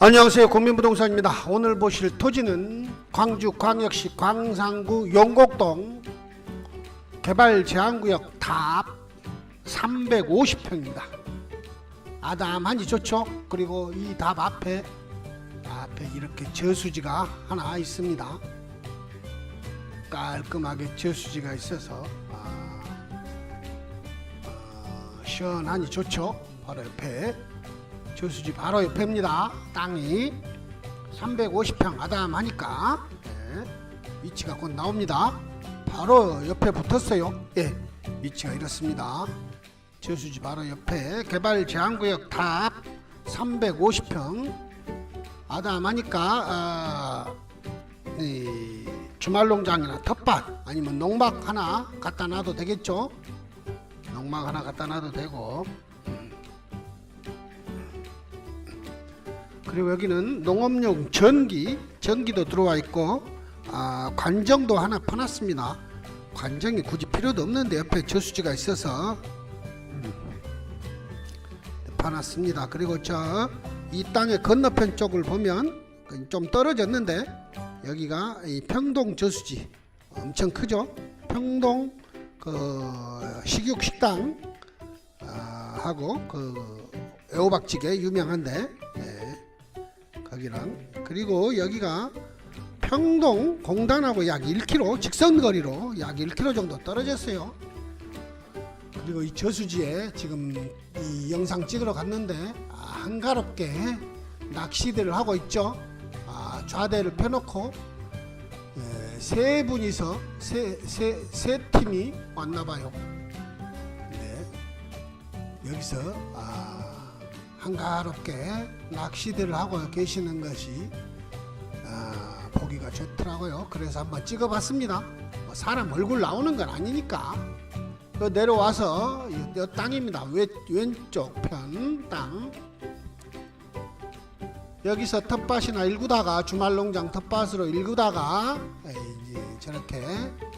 안녕하세요. 국민부동산입니다. 오늘 보실 토지는 광주광역시 광산구 용곡동 개발 제한구역 답 350평입니다. 아담하니 좋죠? 그리고 이 답 앞에 앞에 이렇게 저수지가 하나 있습니다. 깔끔하게 저수지가 있어서 아, 어, 시원하니 좋죠? 바로 옆에 저수지 바로 옆입니다. 땅이 350평 아담하니까 네, 위치가 곧 나옵니다. 바로 옆에 붙었어요. 예, 위치가 이렇습니다. 저수지 바로 옆에 개발 제한구역 탑 350평 아담하니까 아, 이 주말농장이나 텃밭 아니면 농막 하나 갖다 놔도 되겠죠. 농막 하나 갖다 놔도 되고 그리고 여기는 농업용 전기, 전기도 들어와 있고 아, 관정도 하나 파놨습니다. 관정이 굳이 필요도 없는데 옆에 저수지가 있어서 음, 파놨습니다. 그리고 저 이 땅의 건너편 쪽을 보면 그좀 떨어졌는데 여기가 이 평동 저수지 엄청 크죠? 평동 그 식육 식당 아, 하고 그 애호박찌개 유명한데 예. 거기랑 그리고 여기가 평동 공단하고 약 1km 직선 거리로 약 1km 정도 떨어졌어요. 그리고 이 저수지에 지금 이 영상 찍으러 갔는데 아, 한가롭게 낚시들을 하고 있죠. 아, 좌대를 펴놓고 예, 세 분이서 세, 세, 세 팀이 왔나 봐요. 네. 여기서 아, 한가롭게 낚시들을 하고 계시는 것이 아, 보기가 좋더라고요. 그래서 한번 찍어봤습니다. 뭐 사람 얼굴 나오는 건 아니니까. 그 내려와서 이, 이 땅입니다. 왼, 왼쪽 편 땅. 여기서 텃밭이나 일구다가 주말 농장 텃밭으로 일구다가 이제 저렇게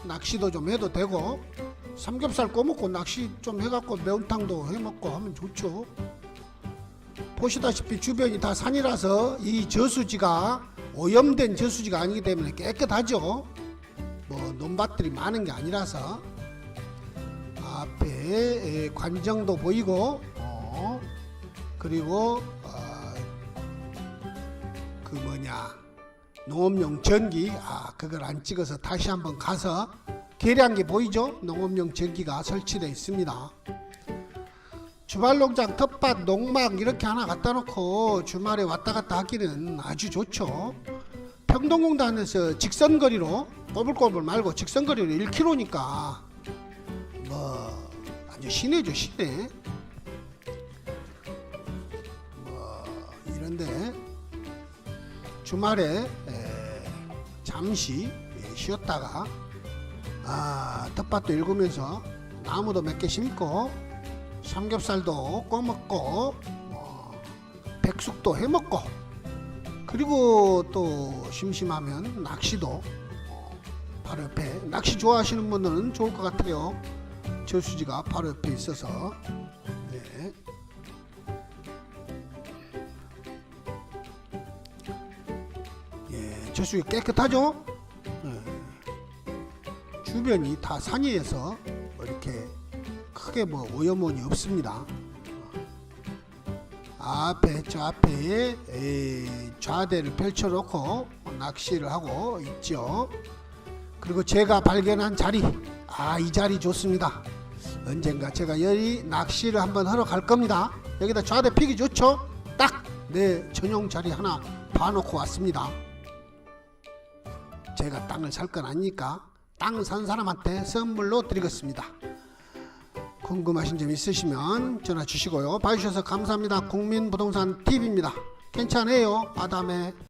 낚시도 좀 해도 되고 삼겹살 꺼먹고 낚시 좀 해갖고 매운탕도 해먹고 하면 좋죠. 보시다시피 주변이 다 산이라서 이 저수지가 오염된 저수지가 아니기 때문에 깨끗하죠. 뭐 논밭들이 많은 게 아니라서 앞에 에, 관정도 보이고 어, 그리고 어, 그 뭐냐 농업용 전기 아 그걸 안 찍어서 다시 한번 가서 계량기 보이죠? 농업용 전기가 설치되어 있습니다. 주말농장 텃밭 농막 이렇게 하나 갖다 놓고 주말에 왔다 갔다 하기는 아주 좋죠. 평동공단에서 직선거리로 꼬불꼬불 말고 직선거리로 1km니까 뭐 아주 시내죠 시내. 뭐 이런데 주말에 에, 잠시 예, 쉬었다가 아 텃밭도 읽으면서 나무도 몇 개 심고 삼겹살도 꺼 먹고 뭐, 백숙도 해 먹고 그리고 또 심심하면 낚시도 어, 바로 옆에 낚시 좋아하시는 분들은 좋을 것 같아요. 저수지가 바로 옆에 있어서 네. 예, 저수지 깨끗하죠? 예. 주변이 다 산이어서 크게 뭐 오염원이 없습니다. 앞에 저 앞에 에, 좌대를 펼쳐놓고 낚시를 하고 있죠. 그리고 제가 발견한 자리, 아 이 자리 좋습니다. 언젠가 제가 여기 낚시를 한번 하러 갈 겁니다. 여기다 좌대 피기 좋죠? 딱 내 전용 자리 하나 봐놓고 왔습니다. 제가 땅을 살 건 아니니까 땅 산 사람한테 선물로 드리겠습니다. 궁금하신 점 있으시면 전화 주시고요. 봐주셔서 감사합니다. 국민부동산 TV입니다. 괜찮아요. 아담에.